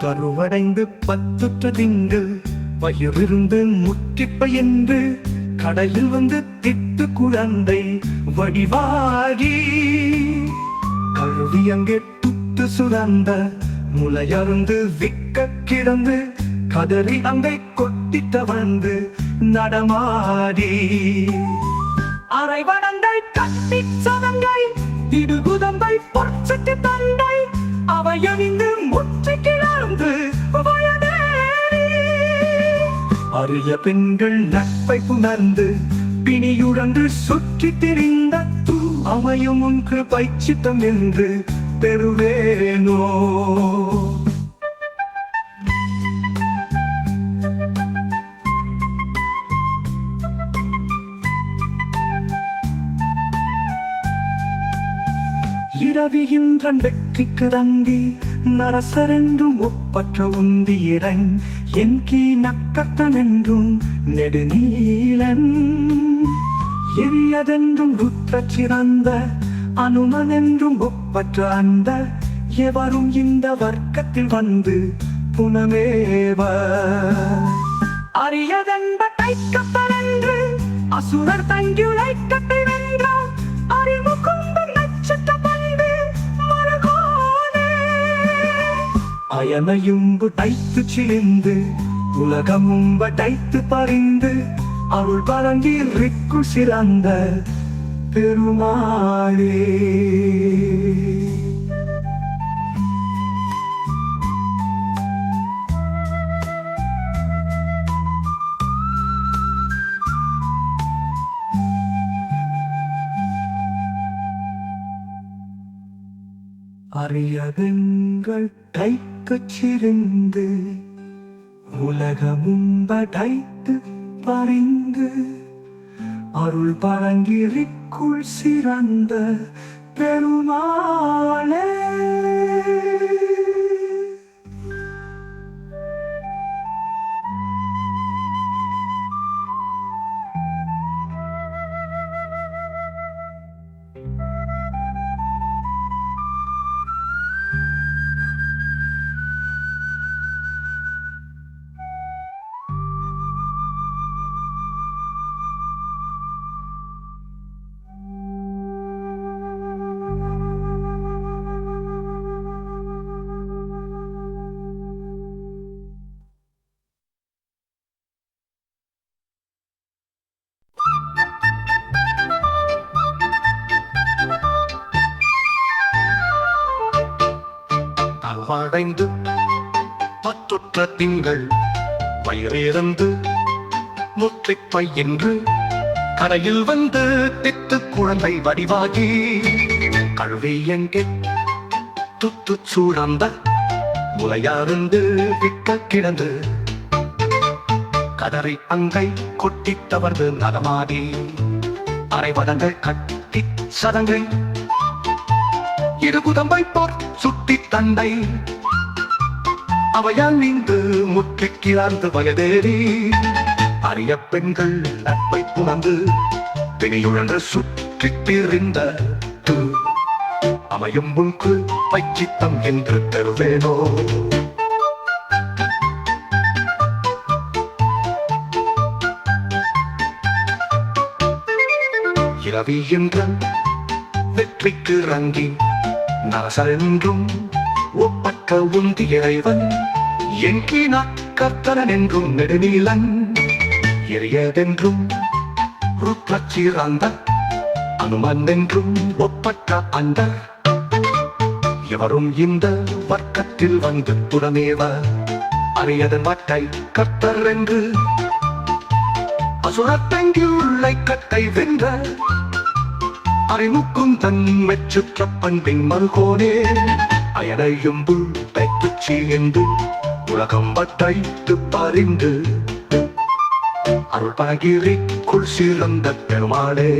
கருவடைந்து பத்துற்ற திங்கள் பயிரிருந்து முற்றிப்ப என்று கடலில் வந்து திட்டு குழந்தை வடிவாகி. கழுவி அங்கே துத்து சுரந்த முளையருந்து விக்க கிடந்து கதறி அங்கே கொட்டித்த வந்து நடமாடி. அரைவடங்கள் கட்டி சதங்கை இடுகுதம்பை பொற்சட்டு தண்டை அவையணிந்து அரிய பெண்கள் நட்பை புணர்ந்து பிணியுடன்று சுற்றி திரிந்த தூ அமையும் ஒன்று கிருபை என்று பெறுவேனோ. இரவியின் கண்டக்கு தங்கி நரசரென்றும் ஒப்பற்ற உந்தி இறங்கி என் கீ நக்கத்தன் என்றும் நெடுநீலன் எரியதென்றும் ருத்ரச் சிறந்த அனுமன் என்றும் ஒப்பற்ற அந்த எவரும் இந்த வர்க்கத்தில் வந்து புனமேவ. அரியதென்ப கைக்கப்பல் என்று அசுரர் தங்கியுழைக்கத்தை வென்றார் அறிமுகம் அயனையும் டைத்து சிலிந்து உலகமும் டைத்து பறிந்து அருள் வழங்கி ரிக்கு சிறந்த பெருமாளே. அரியதெங்கள் டைத்துச் சிரிந்து உலகமும் படைத்து பறிந்து அருள் பழங்கிரிக்குள் சிறந்த பெருமாளே. அடைந்து பத்துற்ற திங்கள் வயிறிறந்து முற்றிப்பை என்று கரையில் வந்து தித்து குழந்தை வடிவாகி கழுவி எங்கே துத்து சூழந்த முளையாருந்து விக்க கிடந்து கதறி அங்கை கொட்டித் தவறு நலமாடி அரைவதங்கள் கட்டி சதங்கை இருபுதம்பை போர் சுட்டு தந்தை. அவையால் நீந்து முற்றிக்கிறார்ந்து வயதேறி. அரிய பெண்கள் நட்பை புணர்ந்து திணியுழன்று சுற்றி திரிந்த தூ. அமையும் முன்கு பைச்சித்தம் என்று தருவேனோ. இரவி என்ற வெற்றிக்கு ரங்கி நரசரென்றும் ஒப்பற்ற உந்தி இறைவன் எங்கினா கர்த்தனன் என்றும் நெடுநீலன் எரியதென்றும் ருத்ரச்சீராந்த அனுமன் என்றும் ஒப்பற்ற அந்த எவரும் இந்த வர்க்கத்தில் வந்து புறமேவ அறியதன் வட்டை கர்த்தர் என்று. அசுரத்தங்கியுள்ளை கட்டை வென்ற அறிமுக்கும் தன் மெச்சுற்ற பண்பின் மறுகோனே. அயனையும் புல் தைத்துச் சீர்ந்து உலகம் பட்டைத்து பறிந்து அருள் பகிரிக்குள் சிறந்த பெருமாளே.